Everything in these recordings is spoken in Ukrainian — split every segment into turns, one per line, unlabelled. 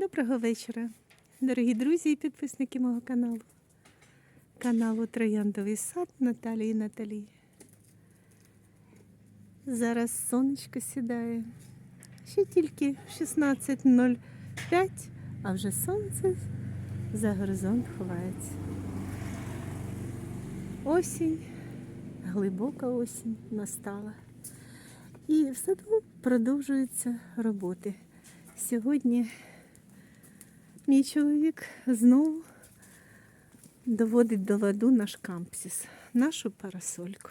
Доброго вечора, дорогі друзі і підписники мого каналу. Каналу Трояндовий сад Наталії Наталі. Зараз сонечко сідає. Ще тільки 16.05, а вже сонце за горизонт ховається. Осінь, глибока осінь настала. І в саду продовжуються роботи. Сьогодні мій чоловік знову доводить до ладу наш кампсіс, нашу парасольку.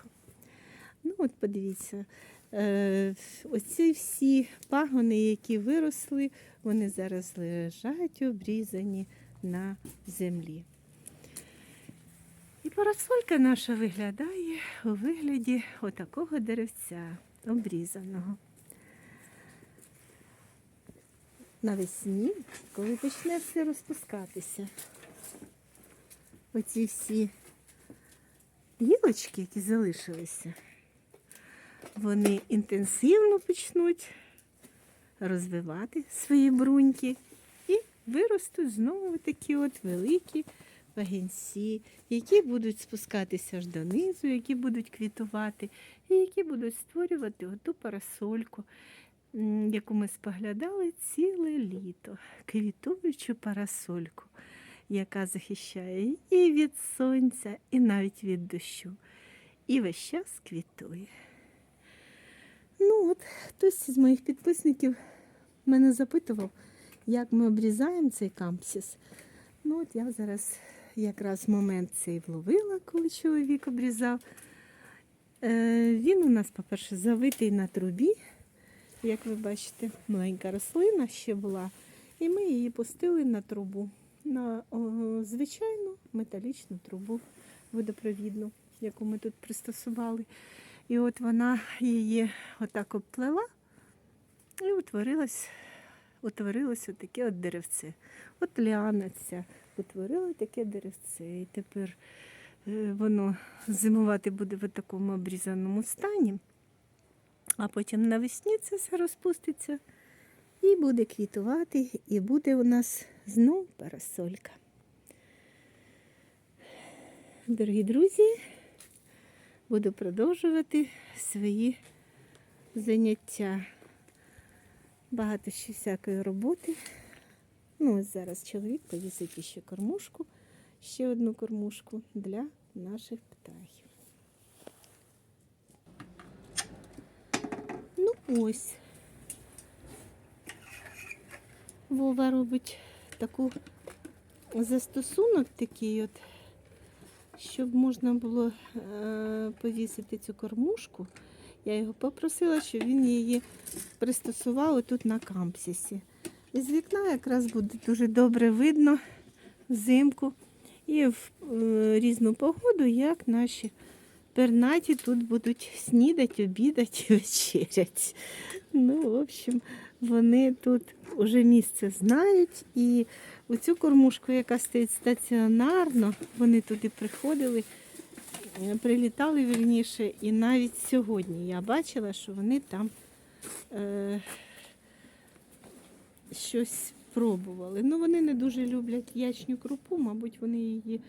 Ну, от подивіться, е, оці всі пагони, які виросли, вони зараз лежать обрізані на землі. І парасолька наша виглядає у вигляді отакого деревця обрізаного. Навесні, коли почне все розпускатися, оці всі гілочки, які залишилися, вони інтенсивно почнуть розвивати свої бруньки і виростуть знову такі от великі вагінці, які будуть спускатися аж донизу, які будуть квітувати, і які будуть створювати оту парасольку, яку ми споглядали ціле літо, квітуючу парасольку, яка захищає і від сонця, і навіть від дощу. І весь час квітує. Ну от, хтось з моїх підписників мене запитував, як ми обрізаємо цей кампсіс. Ну от я зараз якраз момент цей вловила, коли чоловік обрізав. Е, він у нас, по-перше, завитий на трубі. Як ви бачите, маленька рослина ще була. І ми її пустили на трубу, на о, звичайну металічну трубу водопровідну, яку ми тут пристосували. І от вона її отак обплела і утворилось, утворилось таке от деревце. От ліана ця утворила таке деревце. І тепер е, воно зимувати буде в такому обрізаному стані, а потім навесні це все розпуститься і буде квітувати, і буде у нас знов парасолька. Дорогі друзі, буду продовжувати свої заняття. Багато ще всякої роботи. Ну, ось зараз чоловік повісить ще кормушку, ще одну кормушку для наших птахів. Ну ось. Вова робить таку застосунок такий от, щоб можна було е, повісити цю кормушку. Я його попросила, щоб він її пристосував тут на кампсісі. І з вікна якраз буде дуже добре видно взимку і в е, різну погоду, як наші пернаті тут будуть снідати, обідати і вечерять. Ну, в общем, вони тут вже місце знають. І оцю кормушку, яка стоїть стаціонарно, вони туди приходили, е, прилітали вірніше, і навіть сьогодні я бачила, що вони там. Е, щось пробували. Ну, вони не дуже люблять ячню крупу, мабуть, вони її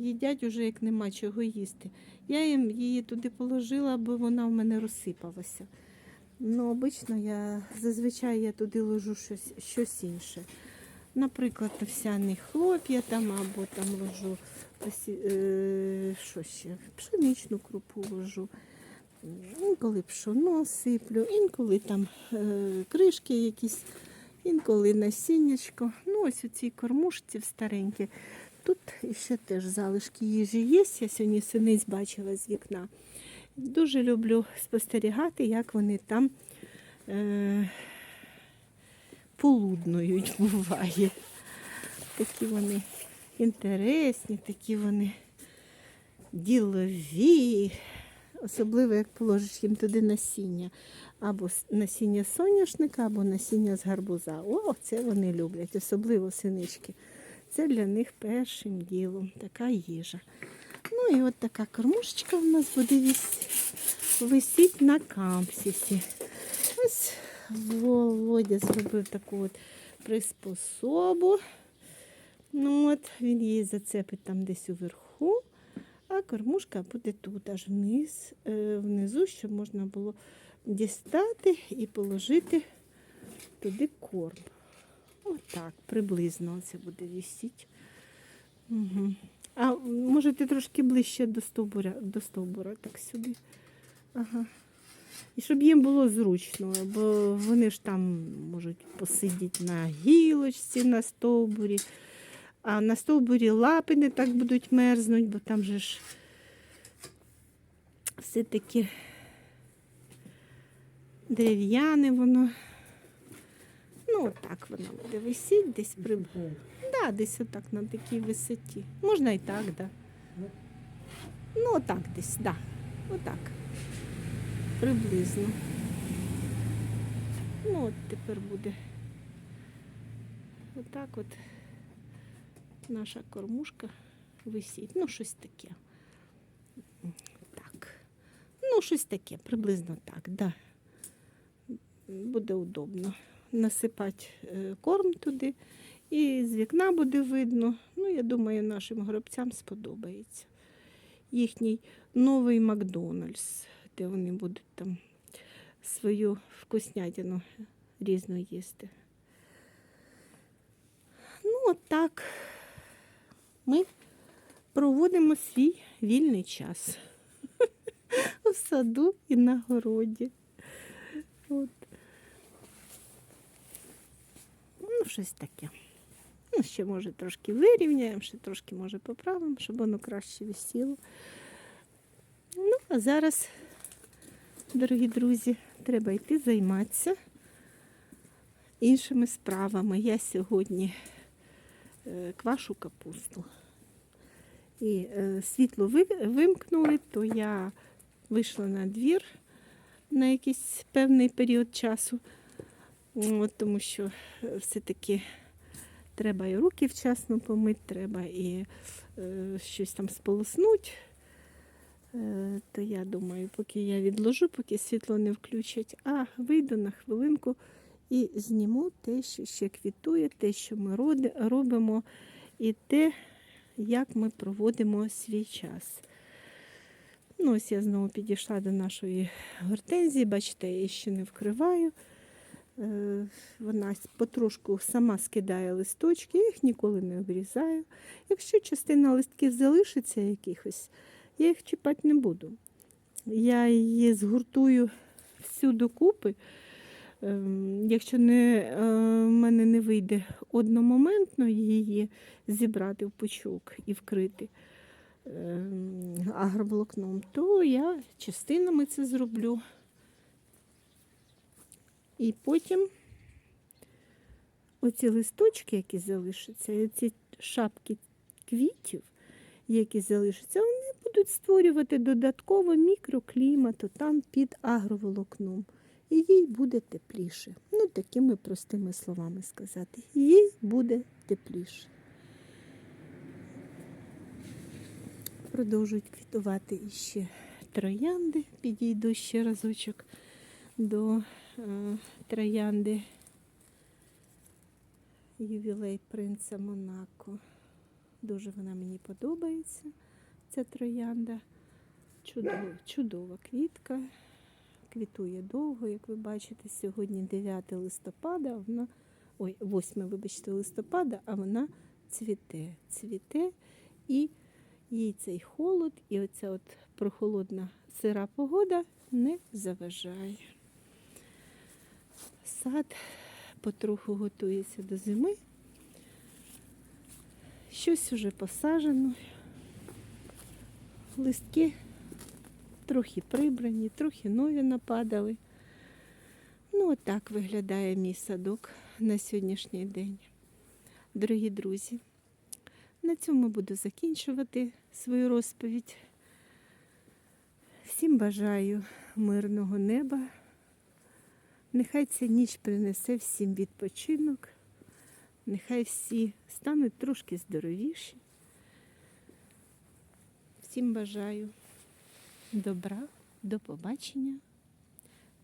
їдять уже як нема чого їсти. Я їм її туди положила, бо вона в мене розсипалася. Ну, обично я зазвичай я туди ложу щось, щось інше. Наприклад, овсяні хлоп'я там або там ложу е, що ще, пшеничну крупу ложу. Інколи пшоно сиплю, інколи там е, кришки якісь, інколи насіннячко. Ну, ось у цій кормушці в старенькій. Тут ще теж залишки їжі є. Я сьогодні синиць бачила з вікна. Дуже люблю спостерігати, як вони там е, полуднують, буває. Такі вони інтересні, такі вони ділові. Особливо, як положиш їм туди насіння. Або насіння соняшника, або насіння з гарбуза. О, це вони люблять, особливо синички. Це для них першим ділом така їжа. Ну і от така кормушечка в нас буде вис- висіть на кампсісі. Ось Володя зробив таку от приспособу. Ну от, він її зацепить там десь уверху, а кормушка буде тут, аж вниз, е, внизу, щоб можна було дістати і положити туди корм. Отак, приблизно це буде вісіть. Угу. А можете трошки ближче до стовбура, до стовбура, так сюди. Ага. І щоб їм було зручно, бо вони ж там можуть посидіти на гілочці на стовбурі, а на стовбурі лапи не так будуть мерзнуть, бо там же ж все-таки дерев'яне воно. Ну, отак воно буде висіти десь при. Да, десь отак на такій висоті. Можна і так, да. Ну, отак десь, да. Отак. Приблизно. Ну, от тепер буде. Отак от наша кормушка висить. Ну, щось таке. Так. Ну, щось таке, приблизно так, да. Буде удобно. Насипати е, корм туди. І з вікна буде видно. Ну, я думаю, нашим гробцям сподобається. Їхній новий Макдональдс, де вони будуть там свою вкуснятину різну їсти. Ну, от так ми проводимо свій вільний час у саду і на городі. От. Ну, щось таке. Ну, ще може трошки вирівняємо, ще трошки може поправимо, щоб воно краще висіло. Ну, а зараз, дорогі друзі, треба йти займатися іншими справами. Я сьогодні е, квашу капусту. І е, світло вимкнули, то я вийшла на двір на якийсь певний період часу, От, тому що е, все-таки треба і руки вчасно помити, треба і е, щось там сполоснути. Е, то я думаю, поки я відложу, поки світло не включать, а вийду на хвилинку і зніму те, що ще квітує, те, що ми роди- робимо, і те, як ми проводимо свій час. Ну, ось я знову підійшла до нашої гортензії, бачите, я її ще не вкриваю. Е, Вона потрошку сама скидає листочки, я їх ніколи не обрізаю. Якщо частина листків залишиться якихось, я їх чіпати не буду. Я її згуртую всю докупи. Ем, Якщо не, е, в мене не вийде одномоментно її зібрати в пучок і вкрити ем, агроволокном, то я частинами це зроблю. І потім оці листочки, які залишаться, і оці шапки квітів, які залишаться, вони будуть створювати додатково мікроклімату там під агроволокном. І їй буде тепліше. Ну, такими простими словами сказати. Їй буде тепліше. Продовжують квітувати іще троянди. Підійду ще разочок до троянди ювілей принца Монако. Дуже вона мені подобається, ця троянда. Чудова, чудова квітка. Квітує довго, як ви бачите, сьогодні 9 листопада, вона, ой, 8, вибачте, листопада, а вона цвіте, цвіте і їй цей холод і оця от прохолодна сира погода не заважає. Сад потроху готується до зими. Щось уже посаджено. Листки трохи прибрані, трохи нові нападали. Ну, отак виглядає мій садок на сьогоднішній день. Дорогі друзі, на цьому буду закінчувати свою розповідь. Всім бажаю мирного неба. Нехай ця ніч принесе всім відпочинок. Нехай всі стануть трошки здоровіші. Всім бажаю добра, до побачення,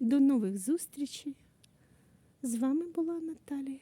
до нових зустрічей. З вами була Наталія.